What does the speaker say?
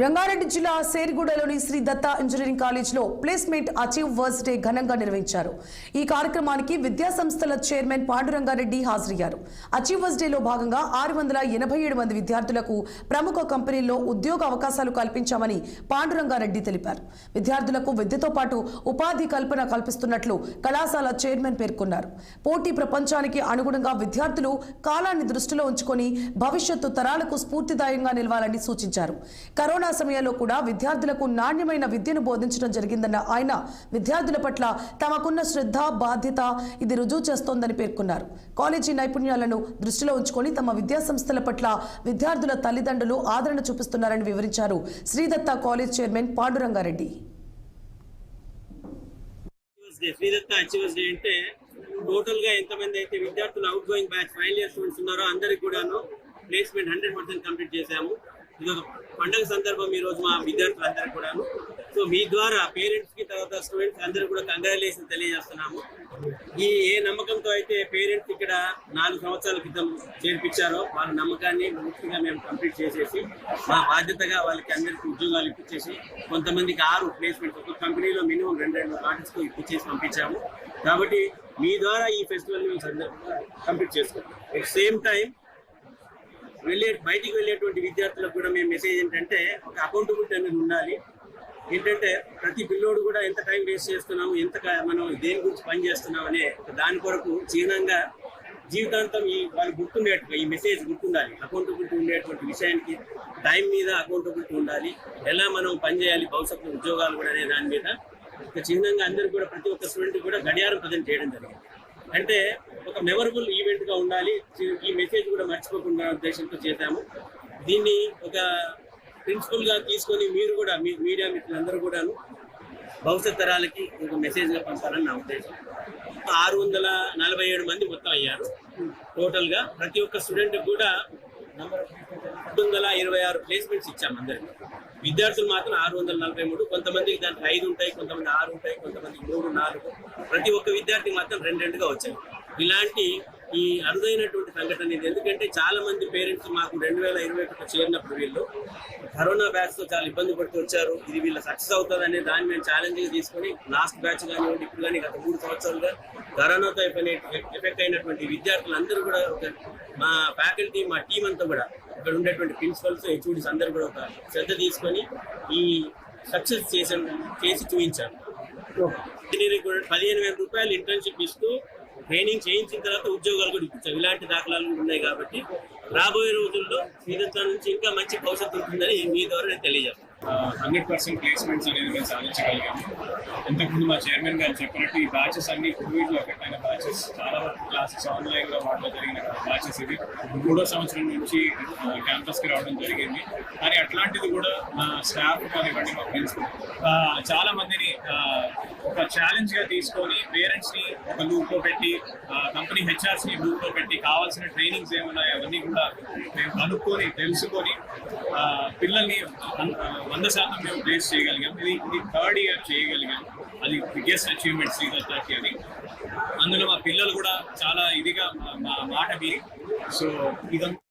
రంగారెడ్డి జిల్లా సేరిగూడలోని శ్రీ దత్త ఇంజనీరింగ్ కాలేజ్లో ప్లేస్మెంట్ అచీవ్ వర్స్ డే ఘనంగా నిర్వహించారు. ఈ కార్యక్రమానికి విద్యా సంస్థల చైర్మన్ పాండురంగారెడ్డి హాజరయ్యారు. అచీవర్స్ డేలో భాగంగా ఆరు వందల ఎనభై ఏడు మంది విద్యార్థులకు ప్రముఖ కంపెనీల్లో ఉద్యోగ అవకాశాలు కల్పించామని పాండురంగారెడ్డి తెలిపారు. విద్యార్థులకు విద్యతో పాటు ఉపాధి కల్పన కల్పిస్తున్నట్లు కళాశాల చైర్మన్ పేర్కొన్నారు. పోటీ ప్రపంచానికి అనుగుణంగా విద్యార్థులు కాలాన్ని దృష్టిలో ఉంచుకొని భవిష్యత్తు తరాలకు స్ఫూర్తిదాయంగా నిలవాలని సూచించారు. కరోనా కరోనా సమయంలో కూడా విద్యార్థులకు నాణ్యమైన విద్యను బోధించడం జరిగిందన్న ఆయన విద్యార్థుల పట్ల తమకున్న శ్రద్ధ బాధ్యత ఇది రుజువు చేస్తోందని పేర్కొన్నారు. కాలేజీ నైపుణ్యాలను దృష్టిలో ఉంచుకొని తమ విద్యాసంస్థల పట్ల విద్యార్థుల తల్లిదండ్రులు ఆదరణ చూపిస్తున్నారని వివరించారు Sridatta college chairman Pandurangareddy. Sridatta achievers day అంటే టోటల్గా ఎంతమంది అయితే విద్యార్థులు outgoing batch final year students ఉన్నారో అందరికి కూడాను ప్లేస్మెంట్ హండ్రెడ్ పర్సెంట్ కంప్లీట్ చేశాము. ఇది ఒక పండుగ సందర్భం ఈరోజు రోజు మా విద్యార్థులందరికీ కూడాను. సో మీ ద్వారా పేరెంట్స్కి తర్వాత స్టూడెంట్స్ అందరూ కూడా కంగ్రాచులేషన్ తెలియజేస్తున్నాము. ఈ ఏ నమ్మకంతో అయితే పేరెంట్స్ ఇక్కడ నాలుగు సంవత్సరాల క్రితం చేర్పించారో వాళ్ళ నమ్మకాన్ని ముఖ్యంగా మేము కంప్లీట్ చేసేసి మా బాధ్యతగా వాళ్ళకి అందరికీ ఉద్యోగాలు ఇప్పించేసి కొంతమందికి ఆరు ప్లేస్మెంట్స్ ఒక కంపెనీలో మినిమం రెండు రెండు ప్రాజెక్ట్స్ ఇప్పించేసి పంపించాము. కాబట్టి మీ ద్వారా ఈ ఫెస్టివల్ మేము కంప్లీట్ చేసుకుంటాం ఎట్ సేమ్ టైం వెళ్ళే బయటికి వెళ్ళేటువంటి విద్యార్థులకు కూడా మేము మెసేజ్ ఏంటంటే ఒక అకౌంటబిలిటీ అనేది ఉండాలి. ఏంటంటే ప్రతి పిల్లోడు కూడా ఎంత టైం వేస్ట్ చేస్తున్నాము ఎంత మనం దేని గురించి పని చేస్తున్నాం అనే దాని కొరకు చిహ్నంగా జీవితాంతం ఈ వాళ్ళు గుర్తుండేట్టుగా ఈ మెసేజ్ గుర్తుండాలి. అకౌంటబిలిటీ ఉండేటువంటి విషయానికి టైం మీద అకౌంటబిలిటీ ఉండాలి. ఎలా మనం పని చేయాలి భవిష్యత్తు ఉద్యోగాలు కూడా అనే దాని మీద. ఒక చిహ్నంగా అందరూ కూడా ప్రతి ఒక్క స్టూడెంట్ కూడా గడియారం ప్రజెంట్ చేయడం జరిగింది. అంటే ఒక మెమరబుల్ ఈవెంట్గా ఉండాలి. ఈ మెసేజ్ కూడా మర్చిపోకుండా ఉద్దేశంతో చేశాము. దీన్ని ఒక ప్రిన్సిపల్గా తీసుకొని మీరు కూడా మీ మీడియా మిత్రులందరూ కూడాను భవిష్యత్ తరాలకి ఒక మెసేజ్గా పంపాలని నా ఉద్దేశం. ఆరు వందల నలభై ఏడు మంది మొత్తం అయ్యారు. టోటల్గా ప్రతి ఒక్క స్టూడెంట్ కూడా రెండు వందల ఇరవై ఆరు ప్లేస్మెంట్స్ ఇచ్చాము అందరికి. విద్యార్థులు మాత్రం ఆరు వందల నలభై మూడు కొంతమందికి దాంట్లో ఐదు ఉంటాయి కొంతమంది ఆరు ఉంటాయి కొంతమంది మూడు నాలుగు. ప్రతి ఒక్క విద్యార్థి మాత్రం రెండు రెండుగా వచ్చాయి. ఇలాంటి ఈ అరుదైనటువంటి సంఘటన ఇది. ఎందుకంటే చాలా మంది పేరెంట్స్ మాకు రెండు వేల ఇరవై ఒకటి చేరినప్పుడు వీళ్ళు కరోనా బ్యాచ్తో చాలా ఇబ్బంది పడుతూ వచ్చారు. ఇది వీళ్ళ సక్సెస్ అవుతుంది అనే దాన్ని మేము ఛాలెంజ్గా తీసుకొని లాస్ట్ బ్యాచ్ కానివ్వండి ఇప్పుడు కానీ గత మూడు సంవత్సరాలుగా కరోనాతో ఎఫెక్ట్ అయినటువంటి విద్యార్థులందరూ కూడా ఒక మా ఫ్యాకల్టీ మా టీం అంతా కూడా ఇక్కడ ఉండేటువంటి ప్రిన్సిపల్స్ హెచ్ఓడిస్ అందరూ కూడా ఒక శ్రద్ధ తీసుకొని ఈ సక్సెస్ చేసే చేసి చూపించారు. ఇంజనీరింగ్ పదిహేను వేల రూపాయలు ఇంటర్న్షిప్ ఇస్తూ ట్రైనింగ్ చేయించిన తర్వాత ఉద్యోగాలు కూడా ఇప్పించాం ఇలాంటి దాఖలాలు కూడా ఉన్నాయి కాబట్టి రాబోయే రోజుల్లో శ్రీదత్త నుంచి ఇంకా మంచి భవిష్యత్తు ఉంటుందని మీ ద్వారా నేను తెలియజేస్తాను. హండ్రెడ్ పర్సెంట్ ప్లేస్మెంట్స్ అనేది మేము సాధించగలిగాము. ఇంతకుముందు మా చైర్మన్ గారు చెప్పినట్టు ఈ బ్యాచెస్ అన్ని కోవిడ్లో ఎఫెక్ట్ అయిన బ్యాచెస్. చాలా వరకు క్లాసెస్ ఆన్లైన్లో వాటిలో జరిగిన బ్యాచెస్ ఇది మూడో సంవత్సరం నుంచి క్యాంపస్కి రావడం జరిగింది. కానీ అట్లాంటిది కూడా మా స్టాఫ్ కానివ్వండి మా ప్రిన్సిపల్. చాలా మందిని ఒక ఛాలెంజ్గా తీసుకొని పేరెంట్స్ని ఒక లూప్లో పెట్టి కంపెనీ హెచ్ఆర్స్ని పెట్టి కావాల్సిన ట్రైనింగ్స్ ఏమున్నాయో అవన్నీ కూడా మేము కనుక్కొని తెలుసుకొని పిల్లల్ని వంద శాతం మేము ప్లేస్ చేయగలిగాం. ఇది ఇది థర్డ్ ఇయర్ చేయగలిగాం. అది బిగ్గెస్ట్ అచీవ్మెంట్ శ్రీదత్తాకి అది. అందులో మా పిల్లలు కూడా చాలా ఇదిగా మా- మాట మీరి సో ఇదంతా